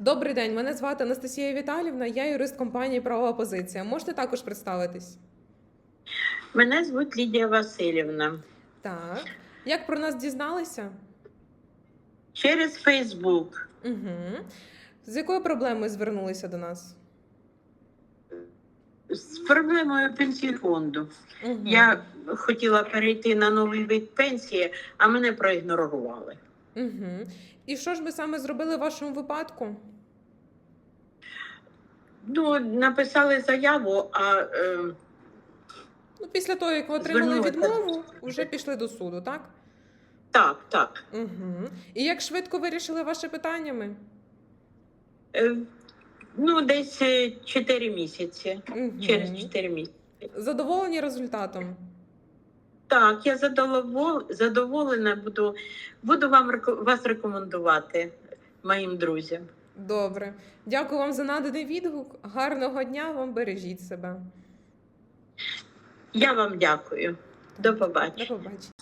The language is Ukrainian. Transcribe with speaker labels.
Speaker 1: Добрий день, мене звати Анастасія Віталівна, я юрист компанії Правова позиція. Можете також представитись?
Speaker 2: Мене звуть Лідія Васильівна.
Speaker 1: Так. Як про нас дізналися?
Speaker 2: Через Фейсбук.
Speaker 1: Угу. З якою проблемою звернулися до нас?
Speaker 2: З проблемою пенсійфонду.
Speaker 1: Угу.
Speaker 2: Я хотіла перейти на новий вид пенсії, а мене проігнорували.
Speaker 1: Угу. І що ж ви саме зробили в вашому випадку?
Speaker 2: Ну, написали заяву, а е,
Speaker 1: Ну, після того, як ви отримали
Speaker 2: Звернулися.
Speaker 1: відмову, вже пішли до суду, так?
Speaker 2: так, так.
Speaker 1: Угу. І як швидко вирішили ваше питаннями?
Speaker 2: Е, ну, десь 4 місяці.
Speaker 1: Угу.
Speaker 2: Через 4 місяці.
Speaker 1: Задоволені результатом?
Speaker 2: Так, я задовол... задоволена, буду, буду вам реко- вас рекомендувати моїм друзям.
Speaker 1: Добре. Дякую вам за наданий відгук. Гарного дня вам бережіть себе.
Speaker 2: Я вам дякую. До побачення.
Speaker 1: До побачення.